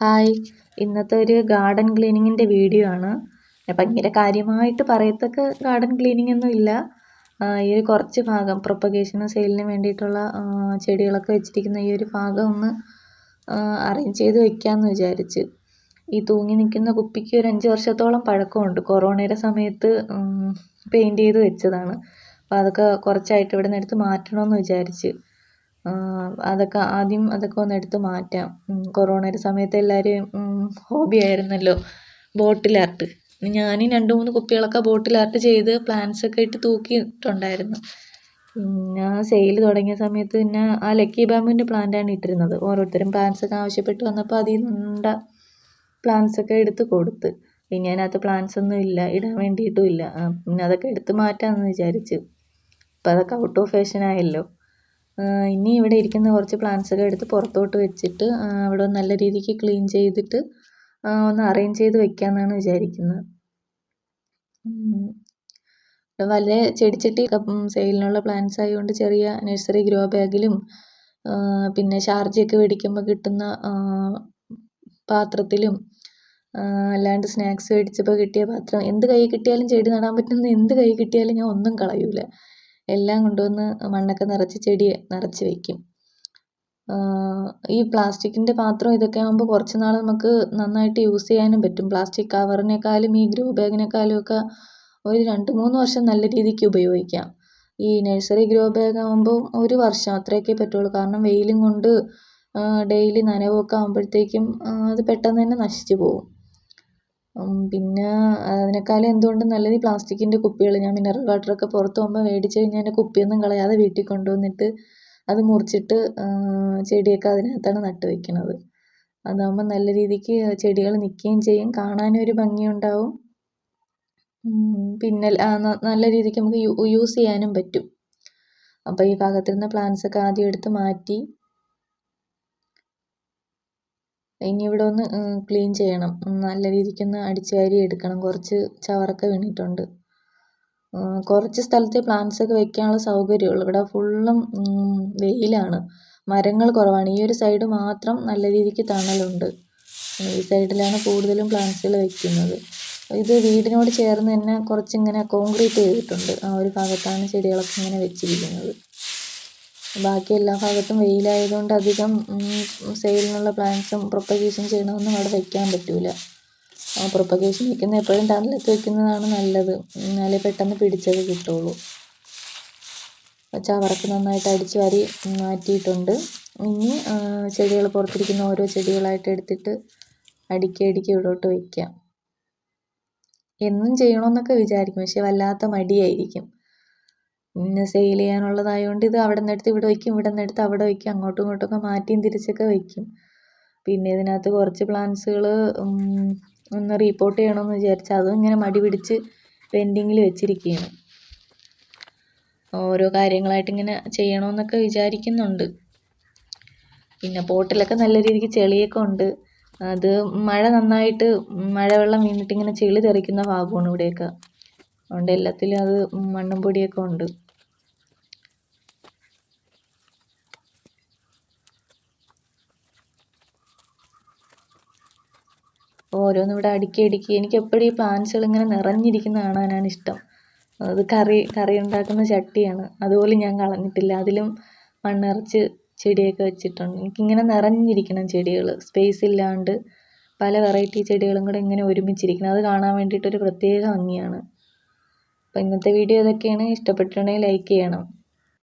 Hi. ഇന്നത്തെ ഒരു garden ക്ലീനിങ്ങിന്റെ video ആണ്. ഭയങ്കര കാര്യമായിട്ട് പറയത്തക്ക ഗാർഡൻ ക്ലീനിങ് ഒന്നും ഇല്ല. ഈ ഒരു കുറച്ച് ഭാഗം പ്രൊപ്പഗേഷന് സെയിലിന് വേണ്ടിയിട്ടുള്ള ചെടികളൊക്കെ വെച്ചിരിക്കുന്ന ഈ ഒരു ഭാഗം ഒന്ന് അറേഞ്ച് ചെയ്ത് വെക്കാമെന്ന് വിചാരിച്ച്. ഈ തൂങ്ങി നിൽക്കുന്ന കുപ്പിക്ക് ഒരു അഞ്ച് വർഷത്തോളം പഴക്കമുണ്ട്. കൊറോണയുടെ സമയത്ത് പെയിന്റ് ചെയ്ത് വെച്ചതാണ്. അപ്പോൾ അതൊക്കെ കുറച്ചായിട്ട് ഇവിടെ നിന്ന് എടുത്ത് മാറ്റണമെന്ന് വിചാരിച്ച്. അതൊക്കെ ആദ്യം അതൊക്കെ ഒന്ന് എടുത്ത് മാറ്റാം. കൊറോണയുടെ സമയത്ത് എല്ലാവരും ഹോബി ആയിരുന്നല്ലോ ബോട്ടിൽ ആർട്ട് ഞാനും രണ്ട് മൂന്ന് കുപ്പികളൊക്കെ ബോട്ടിൽ ആർട്ട് ചെയ്ത് പ്ലാന്റ്സ് ഒക്കെ ഇട്ട് തൂക്കിയിട്ടുണ്ടായിരുന്നു. പിന്നെ സെയിൽ തുടങ്ങിയ സമയത്ത് പിന്നെ ആ ലക്കി ബാമ്പിന്റെ പ്ലാന്റാണ് ഇട്ടിരുന്നത്. ഓരോരുത്തരും പ്ലാന്റ്സ് ഒക്കെ ആവശ്യപ്പെട്ട് വന്നപ്പോൾ അതിൽ നിന്നുണ്ട പ്ലാന്റ്സ് ഒക്കെ എടുത്ത് കൊടുത്ത്. പിന്നെ അതിനകത്ത് പ്ലാന്റ്സ് ഒന്നും ഇല്ല ഇടാൻ വേണ്ടിയിട്ടും ഇല്ല. പിന്നെ അതൊക്കെ എടുത്ത് മാറ്റാമെന്ന് വിചാരിച്ചു. അപ്പോൾ അതൊക്കെ ഔട്ട് ഓഫ് ഫാഷൻ ആയല്ലോ. ഇനി ഇവിടെ ഇരിക്കുന്ന കുറച്ച് പ്ലാന്റ്സൊക്കെ എടുത്ത് പുറത്തോട്ട് വെച്ചിട്ട് അവിടെ നല്ല രീതിക്ക് ക്ലീൻ ചെയ്തിട്ട് ഒന്ന് അറേഞ്ച് ചെയ്ത് വെക്കാമെന്നാണ് വിചാരിക്കുന്നത്. വളരെ ചെടിച്ചട്ടി സെയിലിനുള്ള പ്ലാന്റ്സ് ആയതുകൊണ്ട് ചെറിയ നഴ്സറി ഗ്രോ ബാഗിലും പിന്നെ ഷാർജയൊക്കെ മേടിക്കുമ്പോൾ കിട്ടുന്ന പാത്രത്തിലും അല്ലാണ്ട് സ്നാക്സ് മേടിച്ചപ്പോൾ കിട്ടിയ പാത്രം എന്ത് കൈ കിട്ടിയാലും ചെടി നടാൻ പറ്റുന്ന എന്ത് കൈ കിട്ടിയാലും ഞാൻ ഒന്നും കളയൂല. എല്ലാം കൊണ്ടുവന്ന് മണ്ണൊക്കെ നിറച്ച് ചെടി നിറച്ച് വയ്ക്കും ഈ പ്ലാസ്റ്റിക്കിന്റെ പാത്രം ഇതൊക്കെ ആകുമ്പോൾ കുറച്ച് നാൾ നമുക്ക് നന്നായിട്ട് യൂസ് ചെയ്യാനും പറ്റും. പ്ലാസ്റ്റിക് കവറിനേക്കാളും ഈ ഗ്രോ ബാഗിനേക്കാളും ഒക്കെ ഒരു രണ്ട് മൂന്ന് വർഷം നല്ല രീതിക്ക് ഉപയോഗിക്കാം. ഈ നഴ്സറി ഗ്രോ ബാഗ് ആകുമ്പോൾ ഒരു വർഷം അത്രയൊക്കെ പറ്റുള്ളൂ. കാരണം വെയിലും കൊണ്ട് ഡെയിലി നനവൊക്കെ ആകുമ്പോഴത്തേക്കും അത് പെട്ടെന്ന് തന്നെ നശിച്ചു പോകും. പിന്നെ അതിനേക്കാളും എന്തുകൊണ്ടും നല്ലത് ഈ പ്ലാസ്റ്റിക്കിന്റെ കുപ്പികൾ ഞാൻ മിനറൽ വാട്ടറൊക്കെ പുറത്ത് പോകുമ്പോൾ മേടിച്ച് കഴിഞ്ഞാൽ അതിന്റെ കുപ്പിയൊന്നും കളയാതെ വീട്ടിൽ കൊണ്ടുവന്നിട്ട് അത് മുറിച്ചിട്ട് ചെടിയൊക്കെ അതിനകത്താണ് നട്ട് വയ്ക്കുന്നത് അതാകുമ്പോൾ നല്ല രീതിക്ക് ചെടികൾ നിൽക്കുകയും ചെയ്യും. കാണാനും ഒരു ഭംഗിയുണ്ടാവും. പിന്നെ നല്ല രീതിക്ക് നമുക്ക് യൂസ് ചെയ്യാനും പറ്റും. അപ്പോൾ ഈ ഭാഗത്തിരുന്ന പ്ലാന്റ്സൊക്കെ ആദ്യം എടുത്ത് മാറ്റി ഇനി ഇവിടെ ഒന്ന് ക്ലീൻ ചെയ്യണം. നല്ല രീതിക്കൊന്ന് അടിച്ചു വാരി എടുക്കണം. കുറച്ച് ചവറൊക്കെ വീണിട്ടുണ്ട്. കുറച്ച് സ്ഥലത്തെ പ്ലാന്റ്സൊക്കെ വെക്കാനുള്ള സൗകര്യമുള്ളൂ ഇവിടെ ഫുള്ളും വെയിലാണ്. മരങ്ങൾ കുറവാണ്. ഈ ഒരു സൈഡ് മാത്രം നല്ല രീതിക്ക് തണലുണ്ട്. ഈ സൈഡിലാണ് കൂടുതലും പ്ലാന്റ്സുകൾ വെക്കുന്നത്. ഇത് വീടിനോട് ചേർന്ന് തന്നെ കുറച്ചിങ്ങനെ കോൺക്രീറ്റ് ചെയ്തിട്ടുണ്ട്. ആ ഒരു ഭാഗത്താണ് ചെടികളൊക്കെ ഇങ്ങനെ വെച്ചിരിക്കുന്നത്. ബാക്കി എല്ലാ ഭാഗത്തും വെയിലായതുകൊണ്ട് അധികം സെയിലിനുള്ള പ്ലാന്റ്സും പ്രൊപ്പഗേഷൻ ചെയ്യണമെന്നും അവിടെ വെക്കാൻ പറ്റില്ല പ്രൊപ്പഗേഷൻ വെക്കുന്നത് എപ്പോഴും ടണലത്ത് വെക്കുന്നതാണ് നല്ലത്. എന്നാലേ പെട്ടെന്ന് പിടിച്ചത് കിട്ടുള്ളൂ. ചവറൊക്കെ നന്നായിട്ട് അടിച്ച് വാരി മാറ്റിയിട്ടുണ്ട്. ഇനി ചെടികൾ പുറത്തിരിക്കുന്ന ഓരോ ചെടികളായിട്ട് എടുത്തിട്ട് അടുക്കി അടുക്കി ഇവിടോട്ട് വയ്ക്കാം എന്നും ചെയ്യണമെന്നൊക്കെ വിചാരിക്കും. പക്ഷെ വല്ലാത്ത മടിയായിരിക്കും. പിന്നെ സെയിൽ ചെയ്യാനുള്ളതായതുകൊണ്ട് ഇത് അവിടെ നിന്ന് എടുത്ത് ഇവിടെ വയ്ക്കും ഇവിടെ നിന്ന് എടുത്ത് അവിടെ വയ്ക്കും അങ്ങോട്ടും ഇങ്ങോട്ടുമൊക്കെ മാറ്റിയും തിരിച്ചൊക്കെ വയ്ക്കും പിന്നെ ഇതിനകത്ത് കുറച്ച് പ്ലാന്റ്സുകൾ ഒന്ന് റീപ്പോർട്ട് ചെയ്യണമെന്ന് വിചാരിച്ച് അതും ഇങ്ങനെ മടി പിടിച്ച് പെൻഡിങ്ങിൽ വെച്ചിരിക്കുകയാണ് ഓരോ കാര്യങ്ങളായിട്ട് ഇങ്ങനെ ചെയ്യണമെന്നൊക്കെ വിചാരിക്കുന്നുണ്ട്. പിന്നെ പോട്ടിലൊക്കെ നല്ല രീതിക്ക് ചെളിയൊക്കെ ഉണ്ട്. അത് മഴ നന്നായിട്ട് മഴവെള്ളം വീണിട്ട് ഇങ്ങനെ ചെളി തെറിക്കുന്ന ഭാഗമാണ് ഇവിടെയൊക്കെ. അതുകൊണ്ട് എല്ലാത്തിലും അത് മണ്ണും പൊടിയൊക്കെ ഉണ്ട്. ഓരോന്നും ഇവിടെ അടുക്കി അടുക്കി. എനിക്ക് എപ്പോഴും ഈ പ്ലാന്റ്സുകൾ ഇങ്ങനെ നിറഞ്ഞിരിക്കുന്ന കാണാനാണ് ഇഷ്ടം. അത് കറി കറി ഉണ്ടാക്കുന്ന ചട്ടിയാണ്. അതുപോലെ ഞാൻ കളഞ്ഞിട്ടില്ല. അതിലും മണ്ണിറച്ച് ചെടിയൊക്കെ വെച്ചിട്ടുണ്ട്. എനിക്കിങ്ങനെ നിറഞ്ഞിരിക്കണം ചെടികൾ. സ്പേസ് ഇല്ലാണ്ട് പല വെറൈറ്റി ചെടികളും കൂടെ ഇങ്ങനെ ഒരുമിച്ചിരിക്കണം. അത് കാണാൻ വേണ്ടിയിട്ടൊരു പ്രത്യേക ഭംഗിയാണ്. അപ്പോൾ ഇന്നത്തെ വീഡിയോ ഇതൊക്കെയാണ്. ഇഷ്ടപ്പെട്ടിട്ടുണ്ടെങ്കിൽ ലൈക്ക് ചെയ്യണം.